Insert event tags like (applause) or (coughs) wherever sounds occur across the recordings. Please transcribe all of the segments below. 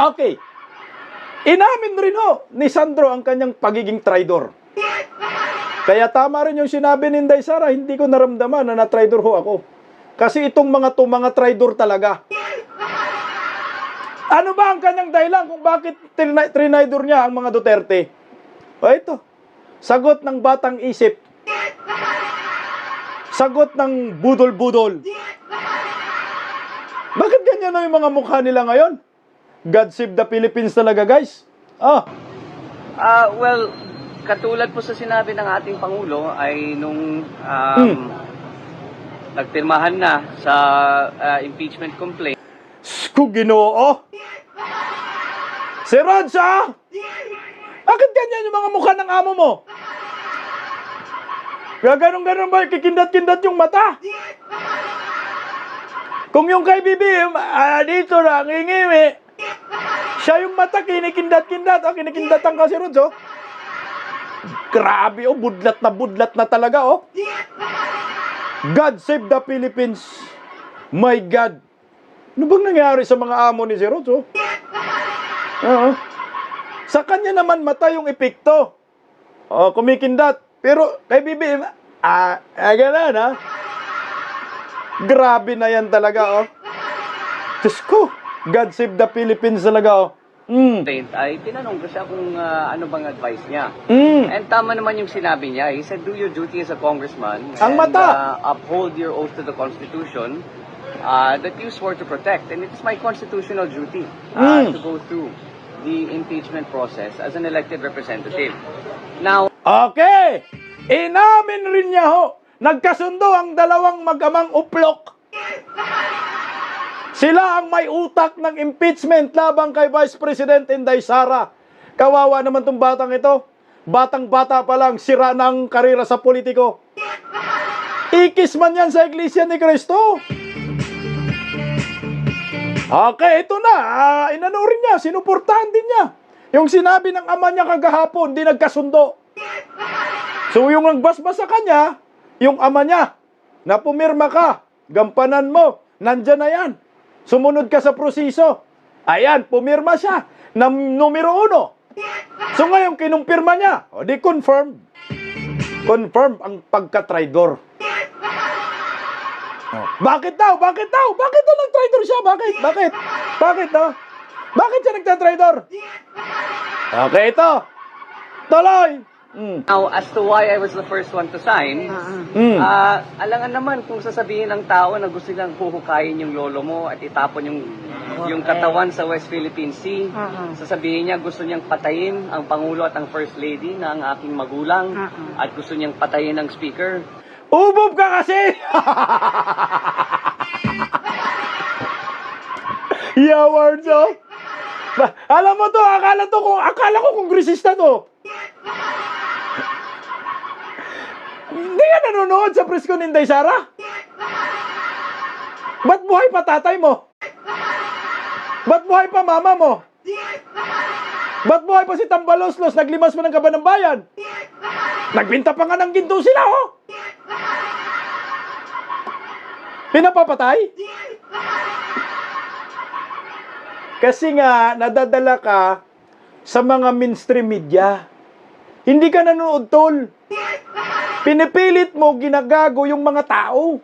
Okay. Inamin rin ho ni Sandro ang kanyang pagiging traidor. Kaya tama rin yung sinabi ni Inday Sara, hindi ko naramdaman na na-traidor ho ako. Kasi itong mga to mga traidor talaga. Ano ba ang kanyang dahilan kung bakit trina- trinaidor niya ang mga Duterte? O ito, sagot ng batang isip. Sagot ng budol-budol. Bakit ganyan na yung mga mukha nila ngayon? God save the Philippines talaga, guys. Ah, Ah, well, katulad po sa sinabi ng ating Pangulo ay nung um, Hmm. nagpirmahan na sa ah, impeachment complaint, Sku ginoo. Si Rodsa! Bakit ganyan yung mga mukha ng amo mo? Gaganon-ganon ba kikindat-kindat yung mata? Kung yung kay Bibi, ah, dito na, ngingimi. Siya yung mata, kinikindat-kindat. Oh, kinikindatan ka si Rods, oh. Grabe, oh. Budlat na budlat na talaga, oh. God save the Philippines. My God. Ano bang nangyari sa mga amo ni si Rods, oh? Oo. Sa kanya naman mata yung epekto. Oh, kumikindat. Pero kay Bibi, ah, ah ganun, ha? Grabe na yan talaga, oh. Diyos ko, God save the Philippines talaga, oh. Mm. ay tinanong ko siya kung ah, ano bang advice niya. Mm. And tama naman yung sinabi niya. He said, do your duty as a congressman. Ang and, mata. ah, uphold your oath to the Constitution ah, that you swore to protect. And it's my constitutional duty ah, Mm. to go through the impeachment process as an elected representative. Now, Okay. Inamin rin niya ho. Nagkasundo ang dalawang mag-amang uplok. Sila ang may utak ng impeachment labang kay Vice President Inday Sara. Kawawa naman tong batang ito. Batang-bata pa lang, sira ng karira sa politiko. Ikis man yan sa Iglesia ni Cristo. Okay, ito na. Ah, inano niya, sinuportahan din niya. Yung sinabi ng ama niya kagahapon, di nagkasundo. So yung nagbasbas sa kanya, yung ama niya, na pumirma ka, gampanan mo, nandyan na yan. Sumunod ka sa proseso. Ayan, pumirma siya ng numero uno. So ngayon, kinumpirma niya. O di confirm. Confirm ang pagka-traidor. Oh. Bakit daw? Bakit daw? Bakit daw nag-traidor siya? Bakit? Bakit? Bakit daw? Bakit siya nagtatraidor? Okay, ito. Tuloy. Mm. now, as to why I was the first one to sign, Mm. Ah, alangan naman kung sasabihin ng tao na gusto nilang huhukayin yung lolo mo at itapon yung yung katawan sa West Philippine Sea. Sasabihin niya gusto niyang patayin ang pangulo at ang first lady na ang aking magulang at gusto niyang patayin ang speaker. Ubob ka kasi! (laughs) Yawards, oh. Ba- alam mo to, akala to, kung, akala ko kongresista to. Hindi ka nanonood sa presko ni Inday Sara? Ba't buhay pa tatay mo? Ba't buhay pa mama mo? Ba't buhay pa si Tambaloslos, naglimas mo ng kaba ng bayan? Nagbinta pa nga ng ginto sila, oh! Pinapapatay? Kasi nga, nadadala ka sa mga mainstream media. Hindi ka nanonood, tol. Pinipilit mo, ginagago yung mga tao.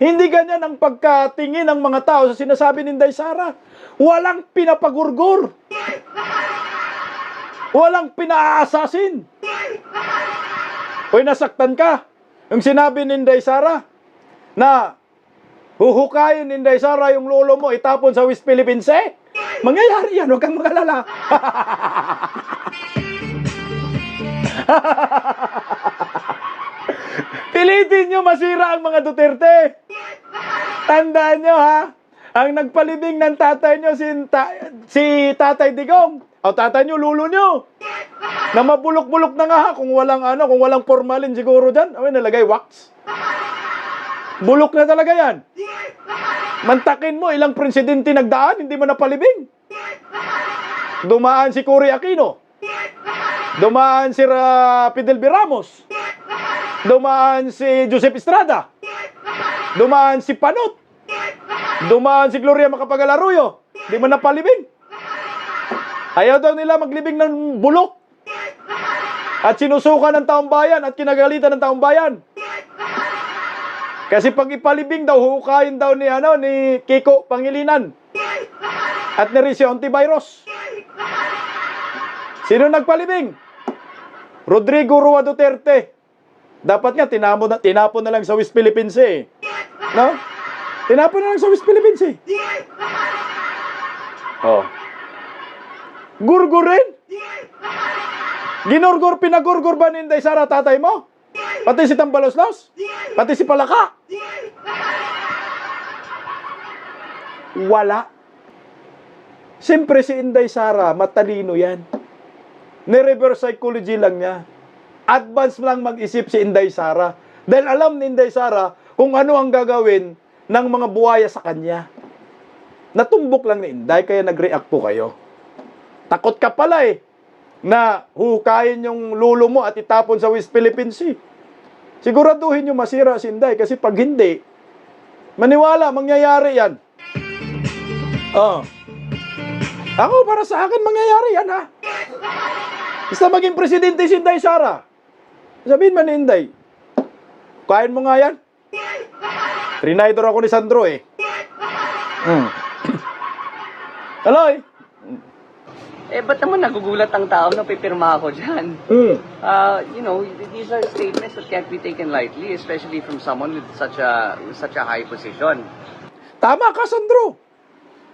Hindi ganyan ang pagkatingin ng mga tao sa sinasabi ni Inday Sara. Walang pinapagurgur. Walang pinaasasin. Uy, nasaktan ka. Yung sinabi ni Inday Sara na huhukayin ni Inday Sara yung lolo mo itapon sa West Philippines Sea. Mangyayari yan, huwag kang magalala. (laughs) Pilitin nyo masira ang mga Duterte. Tandaan nyo ha, ang nagpalibing ng tatay nyo si, ta- si Tatay Digong. O tatay nyo, lulo nyo. Na mabulok-bulok na nga ha, kung walang ano, kung walang formalin siguro dyan. Ay, nalagay wax. Bulok na talaga yan. Mantakin mo, ilang presidente nagdaan, hindi mo napalibing. Dumaan si Cory Aquino. Dumaan si Ra- Fidel B. Ramos. Dumaan si Joseph Estrada. Dumaan si Panot. Dumaan si Gloria Macapagal Arroyo. Di mo napalibing. Ayaw daw nila maglibing ng bulok. At sinusuka ng taong bayan at kinagalitan ng taong bayan. Kasi pag ipalibing daw, hukayin daw ni, ano, ni Kiko Pangilinan. At ni Rizio Antivirus. Sino nagpalibing? Rodrigo Rua Duterte. Dapat nga, tinapon na, tinapon na lang sa West Philippines eh. No? Tinapon na lang sa West Philippines eh. Oh. Gurgur rin? Ginurgur, pinagurgur ba ni Inday Sara tatay mo? Pati si Tambaloslos? Pati si Palaka? Wala. Siyempre si Inday Sara, matalino yan. Ni-reverse psychology lang niya. Advance lang mag-isip si Inday Sara. Dahil alam ni Inday Sara kung ano ang gagawin ng mga buhaya sa kanya. Natumbok lang ni Inday, kaya nag-react po kayo. Takot ka pala eh, na hukayin yung lulo mo at itapon sa West Philippine Sea. Siguraduhin nyo masira si Inday kasi pag hindi, maniwala, mangyayari yan. Oh. Ako, para sa akin, mangyayari yan ha. Basta maging presidente si Inday Sara. Sabihin man ni Inday, kain mo nga yan. Trinidor ako ni Sandro eh. Hmm. (coughs) Hello eh. Eh, ba't naman nagugulat ang tao na pipirma ako dyan? Hmm. Uh, you know, these are statements that can't be taken lightly, especially from someone with such a with such a high position. Tama ka, Sandro.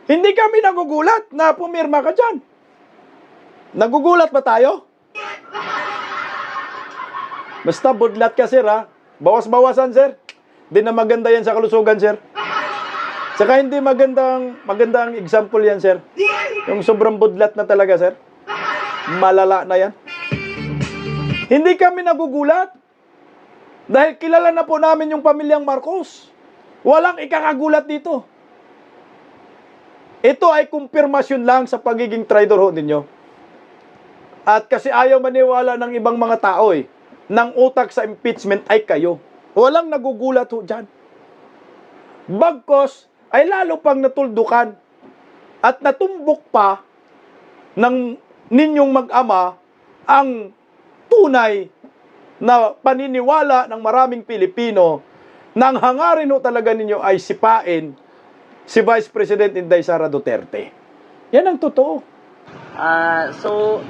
Hindi kami nagugulat na pumirma ka dyan. Nagugulat ba tayo? Basta budlat ka, sir, ha? Bawas-bawasan, sir. Di na maganda yan sa kalusugan, sir. Saka hindi magandang, magandang example yan, sir. Yung sobrang budlat na talaga, sir. Malala na yan. Hindi kami nagugulat. Dahil kilala na po namin yung pamilyang Marcos. Walang ikakagulat dito. Ito ay kumpirmasyon lang sa pagiging traitor ho ninyo. At kasi ayaw maniwala ng ibang mga tao eh, ng utak sa impeachment ay kayo. Walang nagugulat ho dyan. Bagkos ay lalo pang natuldukan at natumbok pa ng ninyong mag-ama ang tunay na paniniwala ng maraming Pilipino na ang hangarin ho talaga ninyo ay sipain si Vice President Inday Sara Duterte. Yan ang totoo. Ah, so,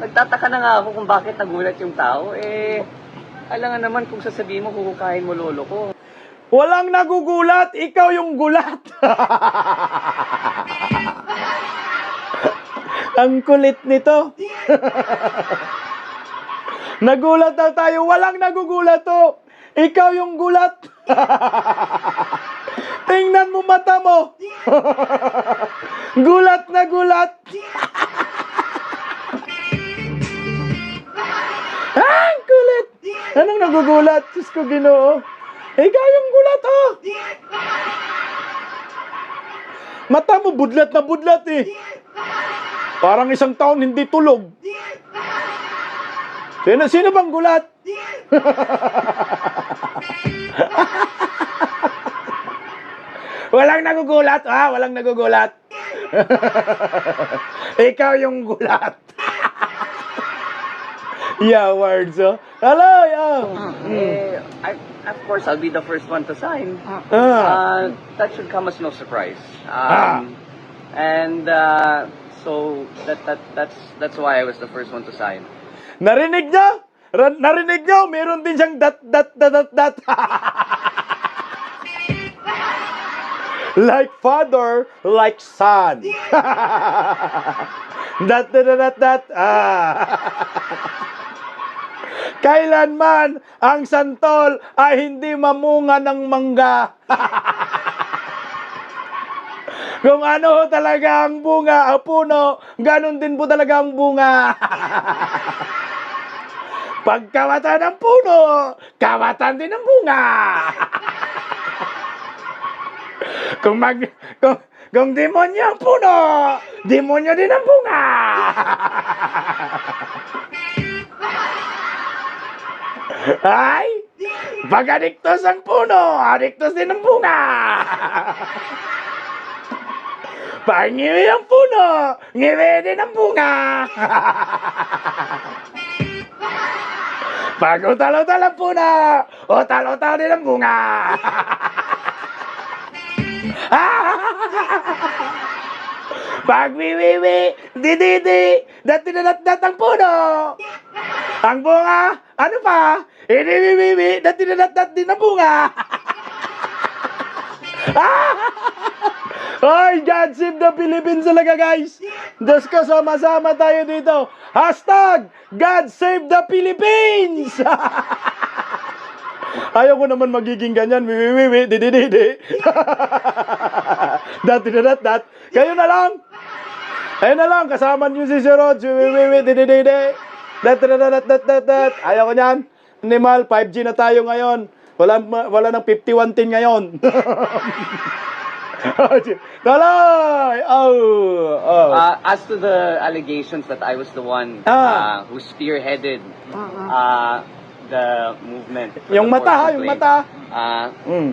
nagtataka na nga ako kung bakit nagulat yung tao. Eh, alangan naman kung sasabihin mo, huhukayin mo lolo ko. Walang nagugulat, ikaw yung gulat. ang kulit nito. Nagulat daw tayo, walang nagugulat to. Ikaw yung gulat. Tingnan mo mata mo. gulat na gulat. Anong nagugulat? Diyos ko ginoo. Ikaw yung gulat, oh. Mata mo, budlat na budlat, eh. Parang isang taon hindi tulog. Sino, sino bang gulat? (laughs) Walang nagugulat, ha? Walang nagugulat. (laughs) Ikaw yung gulat. (laughs) yeah, words, oh. Hello, yeah. Eh, I, of course, I'll be the first one to sign. Ah. Uh, that should come as no surprise. Um, And uh, so that that that's that's why I was the first one to sign. Narinig niyo? Ra- narinig niyo? Meron din siyang dat, dat, dat, dat, dat. (laughs) like father, like son. (laughs) dat, dat, dat, dat, dat. Ah. (laughs) Kailanman ang santol ay hindi mamunga ng mangga. (laughs) Kung ano talaga ang bunga, ang puno, ganun din po talaga ang bunga. (laughs) Pagkawatan ng puno, kawatan din ng bunga. (laughs) kung mag kung, kung demonyo ang puno, demonyo din ang bunga. Ay, pag adiktos ang puno, adiktos din ang bunga. Pag ngiwi ang puno, ngiwi din ang bunga. Pag utal-utal ang puno, utal-utal din ang bunga. Pag wiwiwi, dididi, datinanat-dat ang puno. Ang bunga, ano pa? Iniwiwiwi, datinanat-dat din ang bunga. Ay, God save the Philippines talaga guys. Diyos ko, sama-sama tayo dito. Hashtag, God save the Philippines. (laughs) Ayaw ko naman magiging ganyan. Wiwiwiwi, didididi. dat, (laughs) dat, dat. Kayo na lang. Ayun na lang, kasama niyo si Sir Rod. Wiwiwiwi, didididi. Dat, dat, dat, dat, dat, dat. Ayaw ko niyan. Animal, 5G na tayo ngayon. Wala, wala ng 5110 ngayon. (laughs) Dalay! Oh! oh. Uh, as to the allegations that I was the one Ah. uh, who spearheaded uh, the movement. yung the mata ha, yung mata. Uh, Mm.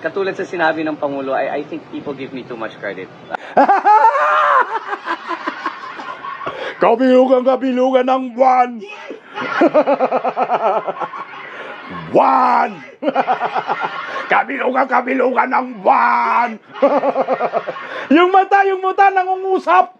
katulad sa sinabi ng Pangulo, I, I think people give me too much credit. (laughs) Kabilugan, kabilugan ng buwan. (laughs) Buwan! (laughs) kabilugan, kabilugan ng buwan. (laughs) yung mata, yung mata nangungusap.